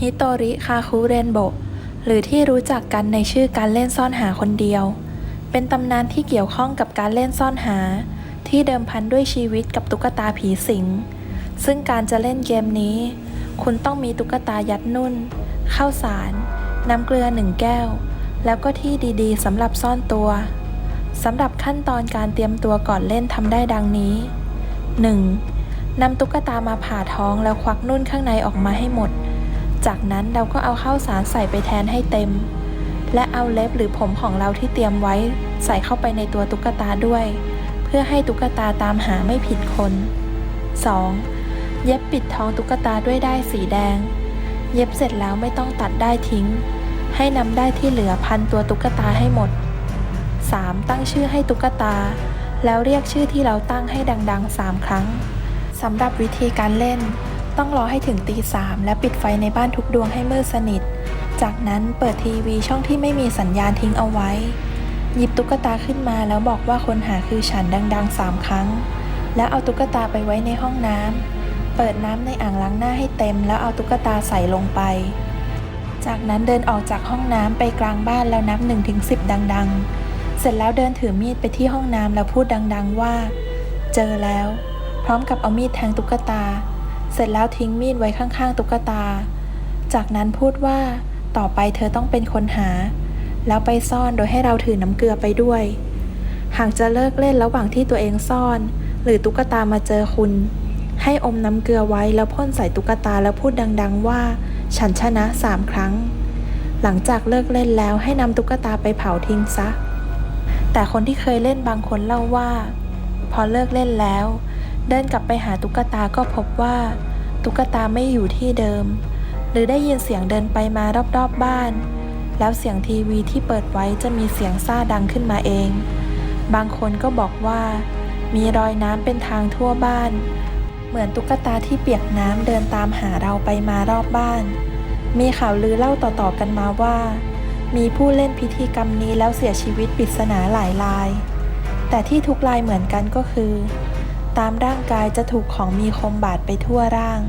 ฮิโตริ คาคุเรนโบะหรือที่รู้จักกันในชื่อการเล่นซ่อนหาคนเดียว เป็นตำนานที่เกี่ยวข้องกับการเล่นซ่อนหา ที่เดิมพันด้วยชีวิตกับตุ๊กตาผีสิง ซึ่งการจะเล่นเกมนี้ คุณต้องมีตุ๊กตายัดนุ่น ข้าวสาร น้ำเกลือหนึ่งแก้ว แล้วก็ที่ดีๆสำหรับซ่อนตัวสำหรับขั้นตอนการเตรียมตัวก่อนเล่นทำได้ดังนี้ 1. นำตุ๊กตามาผ่าท้องแล้วควักนุ่นข้างในออกมาให้หมด จากนั้นเราก็เอาข้าวสารใส่ไปแทนให้เต็ม และเอาเล็บหรือผมของเราที่เตรียมไว้ใส่เข้าไปในตัวตุ๊กตาด้วย เพื่อให้ตุ๊กตาตามหาไม่ผิดคน 2. เย็บปิดท้องตุ๊กตาด้วยด้ายสีแดง เย็บเสร็จแล้วไม่ต้องตัดได้ทิ้ง ให้นำได้ที่เหลือพันตัวตุ๊กตาให้หมด 3. ตั้งชื่อให้ตุ๊กตา แล้วเรียกชื่อที่เราตั้งให้ดังๆ 3 ครั้งสำหรับวิธีการเล่น ต้องรอให้ถึงตีสามและปิดไฟในบ้านทุกดวงให้มืดสนิท จากนั้นเปิดทีวีช่องที่ไม่มีสัญญาณทิ้งเอาไว้ หยิบตุ๊กตาขึ้นมาแล้วบอกว่าคนหาคือฉันดังๆ3ครั้ง แล้วเอาตุ๊กตาไปไว้ในห้องน้ำเปิดน้ำในอ่างล้างหน้าให้เต็ม แล้วเอาตุ๊กตาใส่ลงไป จากนั้นเดินออกจากห้องน้ำไปกลางบ้านแล้วนับ1นถึงสิดัง ๆ เสร็จแล้วเดินถือมีดไปที่ห้องน้ำแล้วพูดดัง ๆว่า เจอแล้ว พร้อมกับเอามีดแทงตุ๊กตา เสร็จแล้วทิ้งมีดไว้ข้างๆ ตุ๊กตา จากนั้นพูดว่า ต่อไปเธอต้องเป็นคนหา แล้วไปซ่อนโดยให้เราถือน้ำเกลือไปด้วย หากจะเลิกเล่นระหว่างที่ตัวเองซ่อน หรือตุ๊กตามาเจอคุณ ให้อมน้ำเกลือไว้แล้วพ่นใส่ตุ๊กตาแล้วพูดดัง ๆ ว่า ฉันชนะสามครั้ง หลังจากเลิกเล่นแล้วให้นำตุ๊กตาไปเผาทิ้งซะ แต่คนที่เคยเล่นบางคนเล่าว่า พอเลิกเล่นแล้ว เดินกลับไปหาตุ๊กตาก็พบว่า ตุ๊กตาไม่อยู่ที่เดิม หรือได้ยินเสียงเดินไปมารอบๆบบ้าน แล้วเสียงทีวีที่เปิดไว้จะมีเสียงซ่าดังขึ้นมาเอง บางคนก็บอกว่า มีรอยน้ำเป็นทางทั่วบ้าน เหมือนตุ๊กตาที่เปียกน้ำเดินตามหาเราไปมารอบบ้าน มีข่าวลือเล่าต่อๆกันมาว่า มีผู้เล่นพิธีกรรมนี้แล้วเสียชีวิตปริศนาหลายราย แต่ที่ทุกรายเหมือนกันก็คือ ตามร่างกายจะถูกของมีคมบาดไปทั่วร่าง